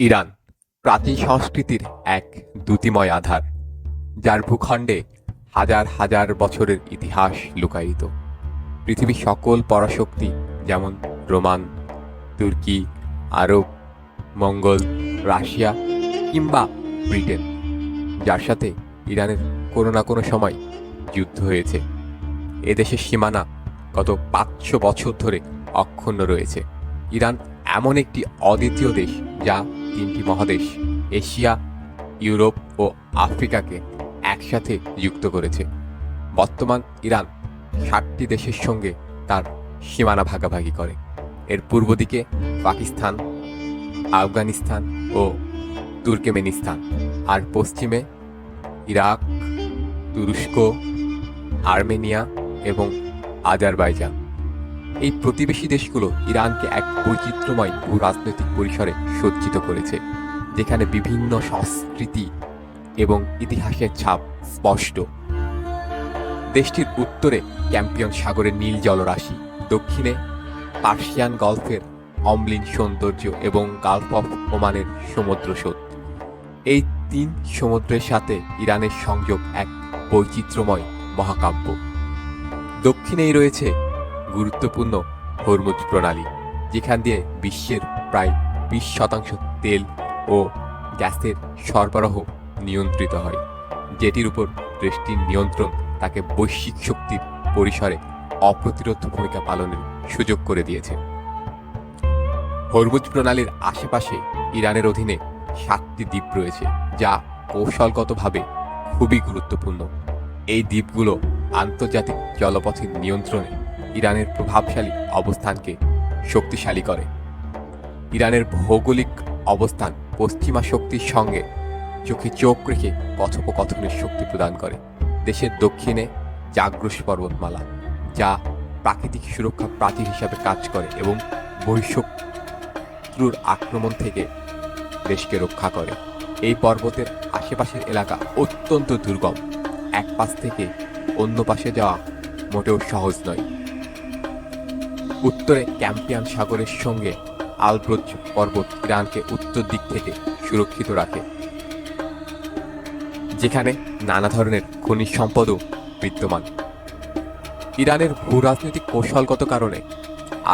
Iran, প্রাচীন সংস্কৃতির এক দ্যুতিময় আধার, যার ভূখণ্ডে হাজার হাজার বছরের ইতিহাস লুকায়িত। পৃথিবীর সকল পরাশক্তি যেমন রোমান, তুর্কি, আরব, মঙ্গল, রাশিয়া কিংবা ব্রিটেন, যার সাথে ইরানের কোনো না কোনো সময় যুদ্ধ হয়েছে। এদেশের সীমানা গত পাঁচশো বছর ধরে অক্ষুণ্ণ রয়েছে। ইরান এমন একটি অদ্বিতীয় দেশ যা তিনটি মহাদেশ, এশিয়া, ইউরোপ ও আফ্রিকাকে একসাথে যুক্ত করেছে। বর্তমান ইরান ষাটটি দেশের সঙ্গে তার সীমানা ভাগাভাগি করে। এর পূর্ব দিকে পাকিস্তান, আফগানিস্তান ও তুর্কমেনিস্তান। আর পশ্চিমে ইরাক, তুরস্ক, আর্মেনিয়া এবং আজারবাইজান। এই প্রতিবেশী দেশগুলো ইরানকে এক বৈচিত্র্যময় ভূ রাজনৈতিক পরিসরে সজ্জিত করেছে, যেখানে বিভিন্ন সংস্কৃতি এবং ইতিহাসের ছাপ স্পষ্ট। দেশটির উত্তরে ক্যাম্পিয়ন সাগরের নীল জলরাশি, দক্ষিণে পার্সিয়ান গল্ফের অম্লিন সৌন্দর্য এবং গালফ অফ ওমানের সমুদ্র স্রোত। এই তিন সমুদ্রের সাথে ইরানের সংযোগ এক বৈচিত্র্যময় মহাকাব্য। দক্ষিণেই রয়েছে গুরুত্বপূর্ণ হরমুজ প্রণালী, যেখান দিয়ে বিশ্বের প্রায় বিশ শতাংশ তেল ও গ্যাসের সরবরাহ নিয়ন্ত্রিত হয়, যেটির উপর দেশটির নিয়ন্ত্রণ তাকে বৈশ্বিক শক্তির পরিসরে অপ্রতিরোধ ভূমিকা পালনের সুযোগ করে দিয়েছে। হরমুজ প্রণালীর আশেপাশে ইরানের অধীনে সাতটি দ্বীপ রয়েছে, যা কৌশলগতভাবে খুবই গুরুত্বপূর্ণ। এই দ্বীপগুলো আন্তর্জাতিক জলপথের নিয়ন্ত্রণে ইরানের প্রভাবশালী অবস্থানকে শক্তিশালী করে। ইরানের ভৌগোলিক অবস্থান পশ্চিমা শক্তির সঙ্গে চোখে চোখ রেখে কথোপকথনের শক্তি প্রদান করে। দেশের দক্ষিণে জাগ্রস পর্বতমালা, যা প্রাকৃতিক সুরক্ষা প্রাচীর হিসাবে কাজ করে এবং বহিঃশত্রুর আক্রমণ থেকে দেশকে রক্ষা করে। এই পর্বতের আশেপাশের এলাকা অত্যন্ত দুর্গম। এক পাশ থেকে অন্য পাশে যাওয়া মোটেও সহজ নয়। উত্তরে ক্যাম্পিয়ান সাগরের সঙ্গে আলব্রোজ পর্বত ইরানকে উত্তর দিক থেকে সুরক্ষিত রাখে, যেখানে নানা ধরনের খনিজ সম্পদও বিদ্যমান। ইরানের ভূ রাজনৈতিক কৌশলগত কারণে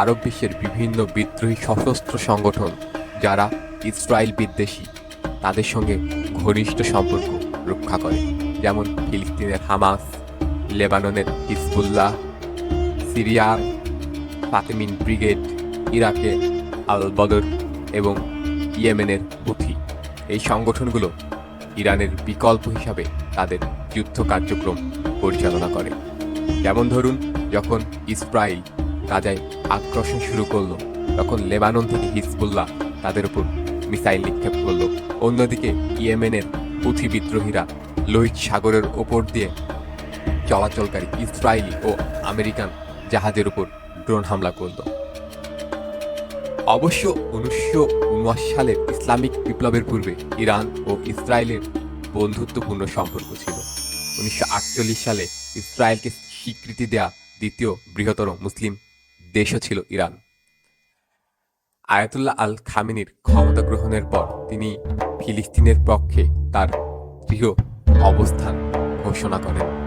আরব বিশ্বের বিভিন্ন বিদ্রোহী সশস্ত্র সংগঠন যারা ইসরায়েল বিদ্বেষী, তাদের সঙ্গে ঘনিষ্ঠ সম্পর্ক রক্ষা করে, যেমন ফিলিস্তিনের হামাস, লেবাননের হিজবুল্লাহ, সিরিয়ার ফাতেমিন ব্রিগেড ইরাকে আল বদর এবং ইয়েমেনের হুথি এই সংগঠনগুলো ইরানের বিকল্প হিসাবে তাদের যুদ্ধ কার্যক্রম পরিচালনা করে। যেমন ধরুন, যখন ইসরায়েল গাজায় আগ্রাসন শুরু করল, তখন লেবানন থেকে হিজবুল্লাহ তাদের উপর মিসাইল নিক্ষেপ করল। অন্যদিকে ইয়েমেনের পুঁথি বিদ্রোহীরা লোহিত সাগরের ওপর দিয়ে চলাচলকারী ইসরায়েলি ও আমেরিকান জাহাজের উপর ড্রোন হামলা করল। অবশ্য উনিশশো উনআশি সালের ইসলামিক বিপ্লবের পূর্বে ইরান ও ইসরায়েলের বন্ধুত্বপূর্ণ সম্পর্ক ছিল। উনিশশো আটচল্লিশ সালে ইসরায়েলকে স্বীকৃতি দেয়া দ্বিতীয় বৃহত্তর মুসলিম দেশও ছিল ইরান। আয়াতুল্লাহ আল খামিনির ক্ষমতা গ্রহণের পর তিনি ফিলিস্তিনের পক্ষে তার দৃঢ় অবস্থান ঘোষণা করেন।